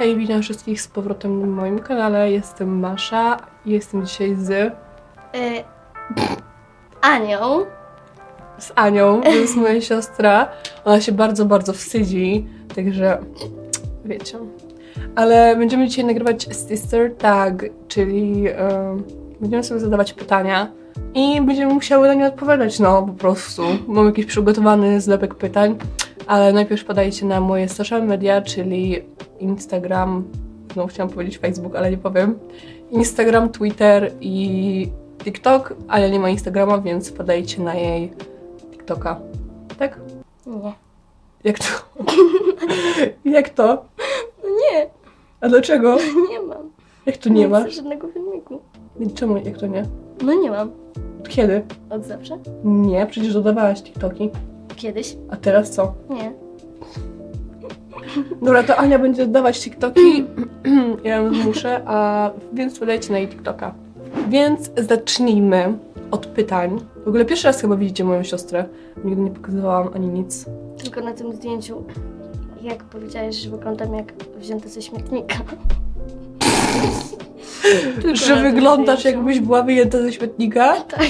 Hej, witam wszystkich z powrotem na moim kanale. Jestem Masza i jestem dzisiaj z, Y, Anią. z Anią, to jest moja siostra. Ona się bardzo, bardzo wstydzi, także wiecie. Ale będziemy dzisiaj nagrywać Sister Tag, czyli em, będziemy sobie zadawać pytania i będziemy musiały na nie odpowiadać, no po prostu. Mam jakiś przygotowany zlepek pytań, ale najpierw podajcie na moje social media, czyli Instagram, no chciałam powiedzieć Facebook, ale nie powiem. Instagram, Twitter i TikTok, ale nie ma Instagrama, więc podajcie na jej TikToka. Tak? Nie. Jak to? Jak to? No nie, A dlaczego? nie mam. Jak to nie chcę masz? żadnego filmiku. Czemu jak to nie? No nie mam. Kiedy? Od zawsze? Nie, przecież dodawałaś TikToki. Kiedyś? A teraz co? Nie. Dobra, to Ania będzie dodawać TikToki, ja ją zmuszę, a więc podajcie na jej TikToka. Więc zacznijmy od pytań. W ogóle pierwszy raz chyba widzicie moją siostrę. Nigdy nie pokazywałam ani nic. Tylko na tym zdjęciu, jak powiedziałeś, że wyglądam jak wzięte ze śmietnika. Tylko Że na tym wyglądasz zdjęciu. jakbyś była wyjęta ze śmietnika? Tak.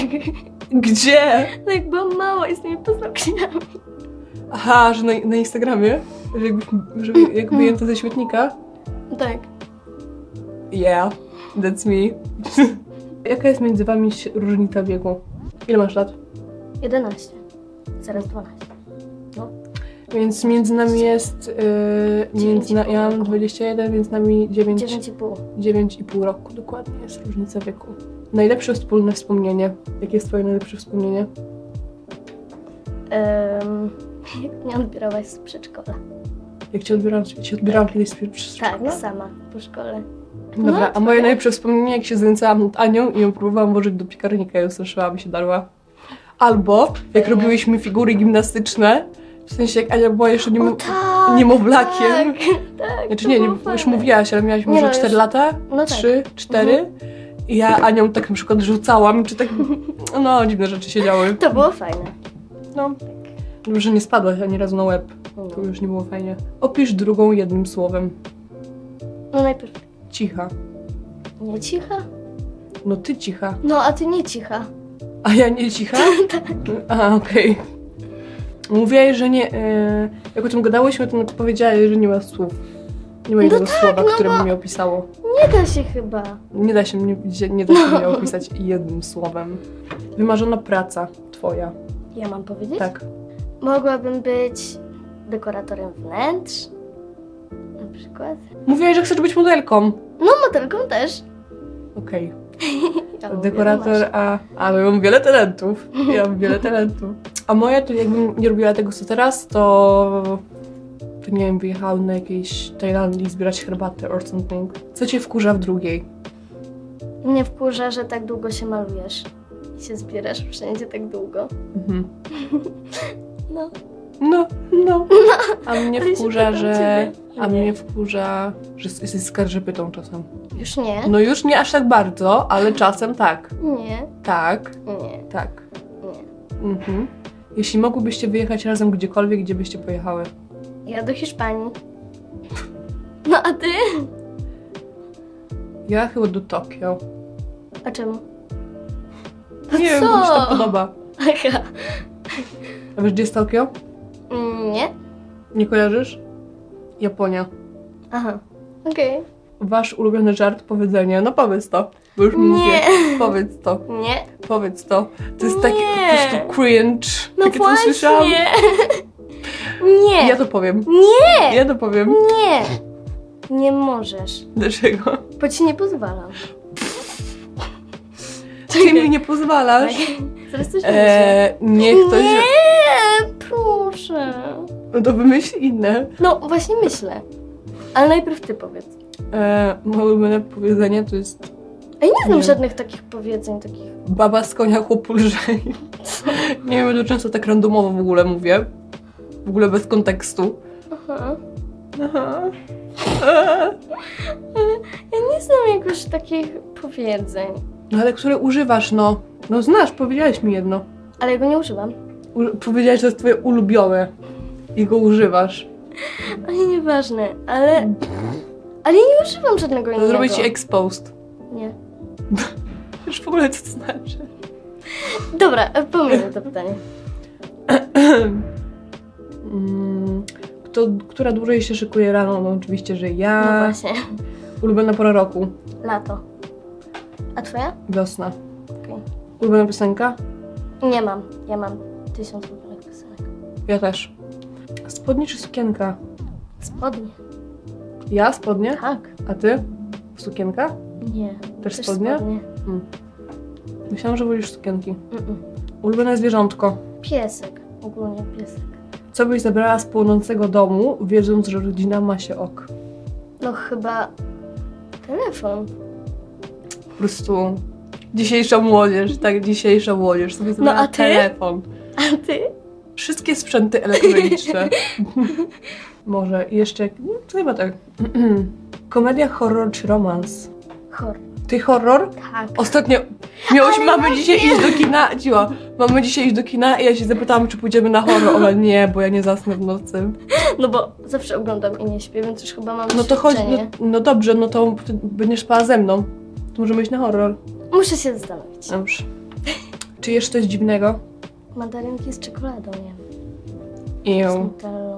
Gdzie? No jak byłam mała i z tymi paznokciami. Aha, że na, na Instagramie? Że, jakbyś, że jak wyjęta ze śmietnika? Tak. Yeah, that's me. Jaka jest między wami różnica wieku? Ile masz lat? 11. Zaraz 12. Więc między nami jest. Yy, między na, ja mam roku. 21, więc nami 9, 9,5. 9,5 roku dokładnie jest różnica wieku. Najlepsze wspólne wspomnienie. Jakie jest Twoje najlepsze wspomnienie? Um, jak mnie odbierałaś z przedszkola. Jak Cię odbierałam? Cię odbierałam kiedyś z przez Tak, sama po szkole. Dobra, No, a moje najlepsze wspomnienie, jak się znęcałam nad Anią i ją próbowałam włożyć do piekarnika i ustraszyłam się darła. Albo jak robiłyśmy figury gimnastyczne, w sensie jak Ania była jeszcze niemo- O tak! niemowlakiem. Tak, tak. Znaczy nie, nie, już mówiłaś, ale miałaś może no, 4 już- lata? No tak. 3, 4. I ja Anią tak na przykład rzucałam, czy tak. No, dziwne rzeczy się działy. To było fajne. No. Dobrze, że nie spadłaś ani razu na łeb. To już nie było fajnie. Opisz drugą jednym słowem. No najpierw Cicha. nie cicha? No ty cicha. No a ty nie cicha. A ja nie cicha? tak. A, okej. Mówiłaś, że nie. E, jak o tym gadałyśmy, to powiedziałaś, że nie ma słów. Nie ma jednego słowa, no które bo- by mnie opisało. Nie da się chyba. Nie da się mnie, nie da się mnie opisać jednym słowem. Wymarzona praca twoja. Ja mam powiedzieć? Tak. Mogłabym być dekoratorem wnętrz. Na przykład. Mówiłaś, że chcesz być modelką. No modelką też. Okej. Ja Dekorator, masz. a... A, ja mam wiele talentów. Ja mam wiele talentów. A moja, to jakbym nie robiła tego, co teraz, to... To nie wiem, wyjechałam na jakiejś Tajlandii zbierać herbatę or something. Co cię wkurza w drugiej? Mnie wkurza, że tak długo się malujesz. I się zbierasz wszędzie tak długo. Mhm. No. No, no. A mnie Ale się wkurza, pytam że... ciebie. A Nie. mnie wkurza, że s- jesteś skarżypytą czasem. Już nie? No już nie aż tak bardzo, ale czasem tak. Nie. Tak, Nie. tak. Nie. Mhm. Jeśli mogłybyście wyjechać razem gdziekolwiek, gdzie byście pojechały? Ja do Hiszpanii. No a ty? Ja chyba do Tokio. A czemu? Nie wiem, mi się to podoba. Aha. A wiesz, gdzie jest Tokio? Nie? Nie kojarzysz? Japonia. Aha. Okej. Wasz ulubiony żart, powiedzenie. No powiedz to. Bo już mi Nie. mówię. Powiedz to. Nie. Powiedz to. To jest taki Nie. po prostu cringe. No Jakie to właśnie. słyszałam. Nie. Ja to powiem. Nie. Ja to powiem. Nie. Nie możesz. Dlaczego? Bo ci nie pozwalam. Ty mi nie pozwalasz. Coś Eee, niech ktoś... Nie, proszę. No to wymyśl inne. No właśnie myślę. Ale najpierw ty powiedz. Eee, moje ulubione powiedzenie to jest A ja nie znam Nie. żadnych takich powiedzeń, takich. baba z konia chłopu lżej. Nie wiem, to często tak randomowo w ogóle mówię. W ogóle bez kontekstu. Aha. Aha. Ja nie znam jakoś takich powiedzeń. No ale które używasz, no. No znasz, powiedziałeś mi jedno. Ale ja go nie używam. U- powiedziałeś, że to jest twoje ulubione. I go używasz. Ale nieważne, ale Ale ja nie używam żadnego innego. zrobię ci exposed. Nie. Wiesz w ogóle co to znaczy? Dobra, e, pominę to pytanie. Mm, Kto, która dłużej się szykuje rano? No oczywiście, że No ja. właśnie. Ulubiona pora roku. Lato. A twoja? Wiosna. Ulubiona piosenka? Nie mam. Ja mam tysiąc ulubionych piosenek. Ja też. Spodnie czy sukienka? Spodnie. Ja spodnie? Tak. A ty? Sukienka? Nie. Też spodnie? Myślałam, że wolisz sukienki. Mm-mm. Ulubione zwierzątko. Piesek. Ogólnie piesek. Co byś zabrała z płonącego domu, wiedząc, że rodzina ma się ok? No chyba telefon. Po prostu dzisiejsza młodzież, tak, dzisiejsza młodzież sobie No, a ty? telefon. A ty? Wszystkie sprzęty elektroniczne. Może jeszcze, no to chyba tak. Komedia, horror czy romans? Chor. Ty horror? Tak. Ostatnio miałyśmy, Ale mamy dzisiaj iść do kina, ciła, mamy dzisiaj iść do kina i ja się zapytałam, czy pójdziemy na horror, ale nie, bo ja nie zasnę w nocy. No bo zawsze oglądam i nie śpię, więc już chyba mam No to chodź, no, no dobrze, no to będziesz spała ze mną. To możemy iść na horror. Muszę się zastanowić. Dobrze. Czy jesz coś dziwnego? Mandarynki z czekoladą, nie Z Iu, nutellą.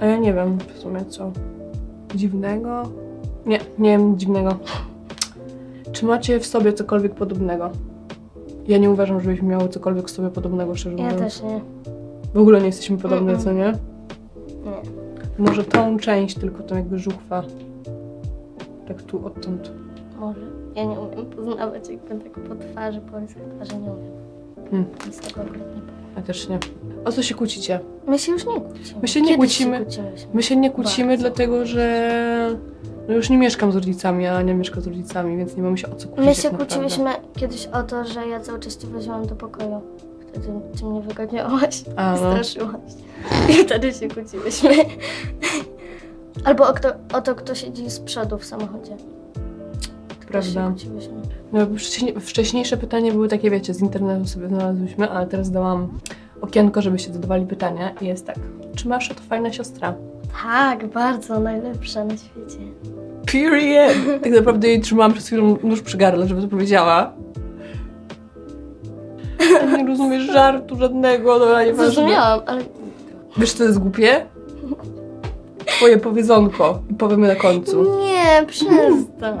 A ja nie wiem w sumie co. Dziwnego? Nie, nie wiem dziwnego. Czy macie w sobie cokolwiek podobnego? Ja nie uważam, żebyśmy miały cokolwiek w sobie podobnego, szczerze Ja mówiąc. też nie. W ogóle nie jesteśmy podobne, Mm-mm. co nie? Nie. Może tą część, tylko tą jakby żuchwa. Tak tu odtąd. Może. Ja nie umiem poznawać jakby tak po twarzy, po rysach twarzy nie umiem. Hmm. Więc tego akurat nie powiem. Ja też nie. O co się kłócicie? My się już nie kłócimy. My się nie Kiedyś kłócimy. Się kłóciłyśmy. My się nie kłócimy, Bardzo. dlatego że no już nie mieszkam z rodzicami, a nie mieszka z rodzicami, więc nie mamy się o co kłócić. My się tak naprawdę. kłóciłyśmy kiedyś o to, że ja cały czas cię woziłam do pokoju. Wtedy ty mnie wygodniałaś A, no. straszyłaś. I wtedy się kłóciłyśmy. Albo o, kto, o to, kto siedzi z przodu w samochodzie. Prawda. No, wcześniej, wcześniejsze pytania były takie, wiecie, z internetu sobie znalazłyśmy, ale teraz dałam okienko, żebyście zadawali pytania i jest tak. Czy Masza to fajna siostra? Tak, bardzo najlepsza na świecie. Period! Tak naprawdę jej trzymałam przez chwilę nóż przy gardle, żeby to powiedziała. Nie rozumiesz żartu żadnego, dobra, nieważne. Zrozumiałam, ale Wiesz, co jest głupie? Twoje powiedzonko i powiemy na końcu. nie, przestań.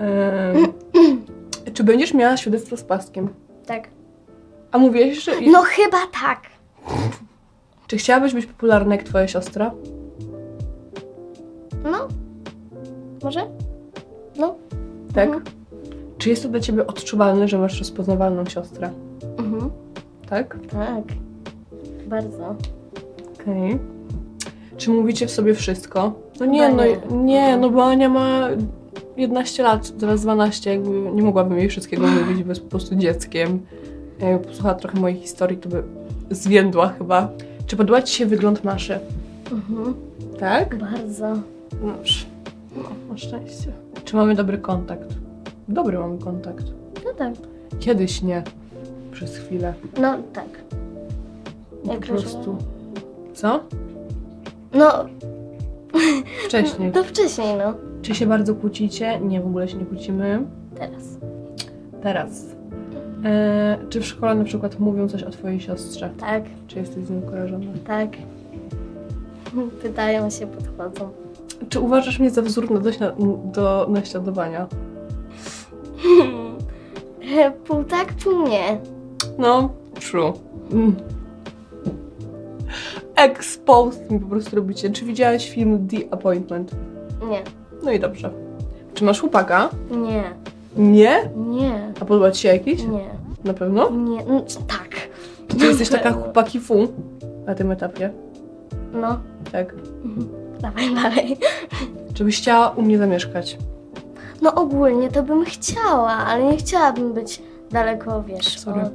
Czy będziesz miała świadectwo z paskiem? Tak. A mówiłeś, że... No chyba tak. Czy chciałabyś być popularna jak twoja siostra? No. Może? No. Tak? Mhm. Czy jest to dla ciebie odczuwalne, że masz rozpoznawalną siostrę? Mhm. Tak? Tak. Bardzo. Okej. Czy mówicie w sobie wszystko? No nie, no nie. nie, no bo Ania ma 11 lat, teraz 12, jakby nie mogłabym jej wszystkiego mówić, bo jest po prostu dzieckiem. Jakby posłuchała trochę mojej historii, to by zwiędła chyba. Czy podoba ci się wygląd Maszy? Mhm. Tak? Bardzo. No, no, szczęście. Czy mamy dobry kontakt? Dobry mamy kontakt. No tak. Kiedyś nie. Przez chwilę. No tak. Po Jak prostu. Co? No, Wcześniej. to wcześniej, no. Czy się bardzo kłócicie? Nie, w ogóle się nie kłócimy. Teraz. Teraz. E, czy w szkole na przykład mówią coś o twojej siostrze? Tak, Czy jesteś z nią kojarzona? tak. Pytają się, podchodzą. Czy uważasz mnie za wzór na dośna- do naśladowania? Pół tak, pół nie. No, true. Mm. Exposed mi po prostu robicie. Czy widziałaś film The Appointment? Nie. No i dobrze. Czy masz chłopaka? Nie. Nie? Nie. A podoba ci się jakiś? Nie. Na pewno? Nie. No, tak. Czy jesteś taka chłopaki fu na tym etapie? No. Tak. Dawaj dalej. Czy byś chciała u mnie zamieszkać? No ogólnie to bym chciała, ale nie chciałabym być daleko, wiesz, Sorry. od...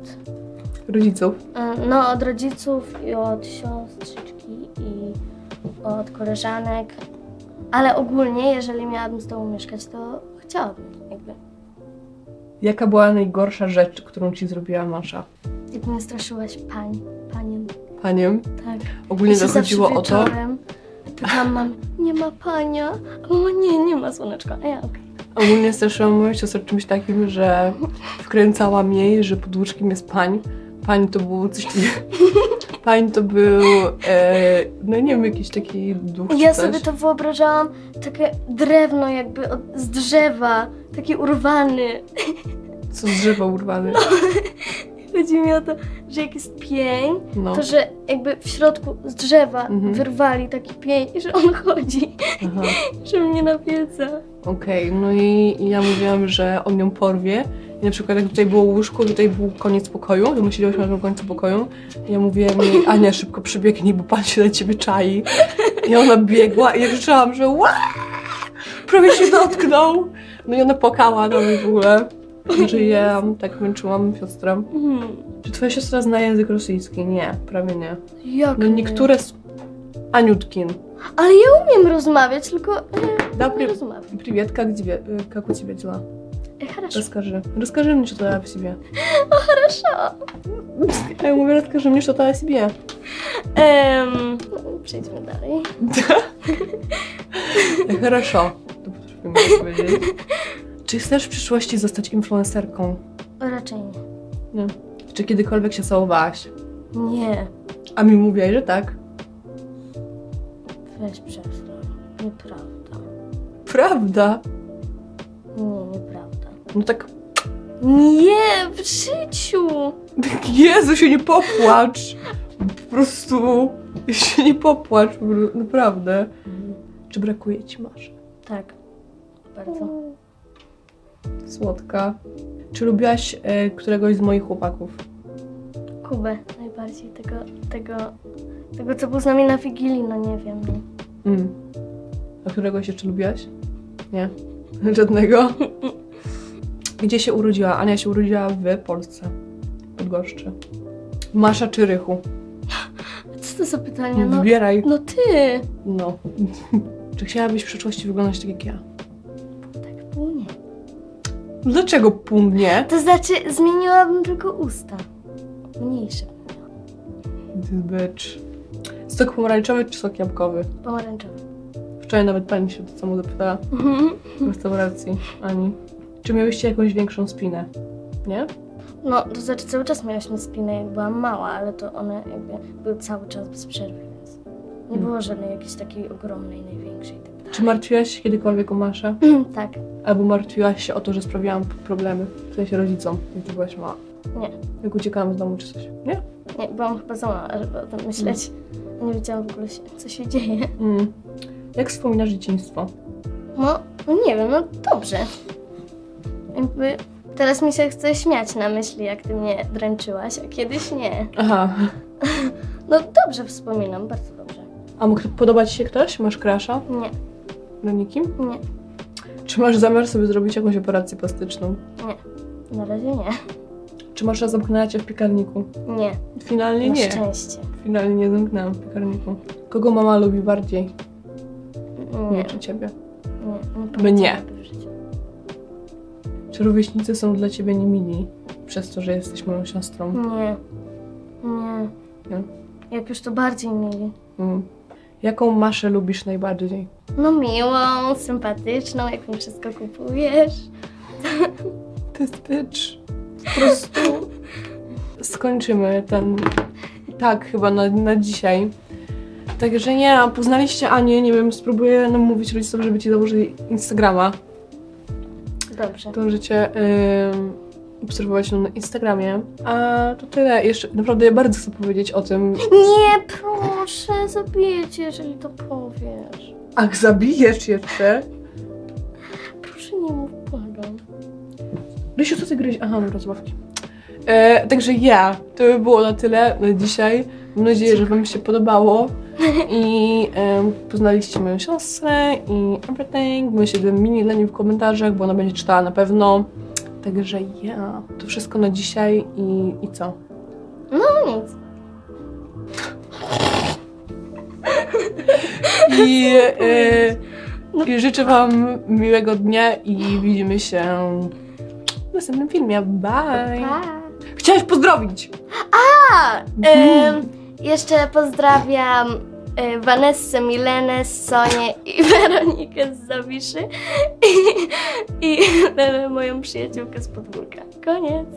Rodziców? y, No, od rodziców i od siostrzyczki i od koleżanek. Ale ogólnie, jeżeli miałabym z tobą mieszkać, to chciałabym, jakby. Jaka była najgorsza rzecz, którą ci zrobiła Masza? Jak mnie straszyłaś pań, paniem, Paniem? tak. Ogólnie zachodziło zawsze o to, pytam mam, nie ma pania? A mama, nie, nie ma słoneczka. A ja, okej. Ogólnie straszyłam moją siostrę czymś takim, że wkręcałam jej, że pod łóżkiem jest pań. Pań to był coś takiego... Pań to był, e, no nie wiem, jakiś taki duch czy Ja coś. sobie to wyobrażałam, takie drewno jakby od, z drzewa, taki urwany. Co z drzewa urwane. Chodzi mi o to, że jak jest pień, No. to że jakby w środku z drzewa Mhm. wyrwali taki pień i że on chodzi, Aha. że mnie nawiedza. Okej, no i ja mówiłam, że on ją porwie. I na przykład jak tutaj było łóżko, tutaj był koniec pokoju, to my siedziałyśmy na tym końcu pokoju. I ja mówiłem jej, Ania, szybko przybiegnij, bo pan się na ciebie czai. I ona biegła i ja krzyczałam, że Ła! prawie się dotknął. No i ona płakała na mnie w ogóle. Że ja tak męczyłam siostrę. Mhm. Czy twoja siostra zna język rosyjski? Nie, prawie nie. Jak No nie? niektóre... s- Aniutkin. Ale ja umiem rozmawiać, tylko e, Да, nie при... rozmawiam. Привет, как тебе, э, как у тебя дела? E, хорошо. Расскажи. Расскажи мне что-то о себе. Хорошо. Я mówię, расскажи мне что-то о себе. Em, przejdźmy dalej. Хорошо. To potrafimy powiedzieć. Czy chcesz w przyszłości zostać influencerką? O, raczej nie. Nie. Czy kiedykolwiek się całowałaś? Nie. A mi mówiłaś, że tak. Weź przestań. Nieprawda. Prawda. Nie, nieprawda. No tak, Nie, w życiu! Jezu, się nie popłacz. Po prostu się nie popłacz, naprawdę. Czy brakuje ci masz? Tak. Bardzo. Słodka. Czy lubiłaś e, któregoś z moich chłopaków? Kubę najbardziej. Tego, tego, tego, co był z nami na Wigilii, no nie wiem. No. Mm. A któregoś jeszcze lubiłaś? Nie. Żadnego? Gdzie się urodziła? Ania się urodziła w Polsce. W Bydgoszczy. Masza czy Rychu? Co to za pytanie? No, Wybieraj. no ty! No. czy chciałabyś w przyszłości wyglądać tak jak ja? Tak było nie. Dlaczego pół mnie? To znaczy, zmieniłabym tylko usta. Mniejsze. This bitch. Sok pomarańczowy czy sok jabłkowy? Pomarańczowe. Wczoraj nawet pani się to samo zapytała Mhm. w restauracji. Ani. Czy miałyście jakąś większą spinę? Nie? No, to znaczy cały czas miałyśmy spinę, jak byłam mała, ale to one jakby były cały czas bez przerwy, więc nie było żadnej jakiejś takiej ogromnej, największej. Tak, Czy martwiłaś się kiedykolwiek o Maszę? tak. Albo martwiłaś się o to, że sprawiałam problemy, w sensie rodzicom, jak ty byłaś mała? Nie. Jak uciekałam z domu czy coś? Nie? Nie, byłam chyba za mała, żeby o tym myśleć. Nie wiedziałam w ogóle, się, co się dzieje. Mm. Jak wspominasz dzieciństwo? No, no nie wiem, no dobrze. Jakby teraz mi się chce śmiać na myśli, jak ty mnie dręczyłaś, a kiedyś nie. Aha. No dobrze wspominam, bardzo dobrze. A mógł podobać ci się ktoś? Masz krasza? Nie, Na nikim? nie, Czy masz zamiar sobie zrobić jakąś operację plastyczną? nie. Na razie nie. Czy masz zamknęła cię w piekarniku? Nie, Finalnie na nie. szczęście. Finalnie nie zamknęłam w piekarniku. Kogo mama lubi bardziej? Nie, Nie, czy ciebie? nie, nie Mnie. powiedziałabym w życiu. Czy rówieśnicy są dla ciebie niemili? Przez to, że jesteś moją siostrą? Nie, nie. Nie? Jak już to bardziej mieli. Mm. Jaką maszę lubisz najbardziej? No miłą, sympatyczną, jak mi wszystko kupujesz. Jest bitch. Po prostu skończymy ten tak chyba na, na dzisiaj. Także nie, poznaliście Anię, nie wiem, spróbuję namówić rodzicom, żeby ci założyli Instagrama. Dobrze. To możecie ym, obserwować ją na Instagramie. A to tyle. Jeszcze naprawdę ja bardzo chcę powiedzieć o tym. Nie, proszę, zabiję cię, jeżeli to powiesz. Ach, zabijesz jeszcze? Proszę nie mów, błagam. Rysiu, co ty gryź? Aha, no rozławki. E, także ja, to by było na tyle na dzisiaj. Mam nadzieję, że Wam się podobało i em, poznaliście moją siostrę i everything. Byłem się mini Leni w komentarzach, bo ona będzie czytała na pewno. Także ja, to wszystko na dzisiaj i, i co? No nic. I, e, I życzę Wam miłego dnia i widzimy się w następnym filmie. Bye! Pa. Chciałaś pozdrowić! A, em, jeszcze pozdrawiam y, Vanessę, Milenę, Sonię i Weronikę z Zawiszy i, i Lenę, moją przyjaciółkę z podwórka. Koniec.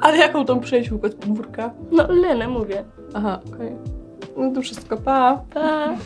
Ale jaką tą przyjaciółkę z podwórka? No, Lenę mówię. Aha, okej. No to wszystko, pa! Pa.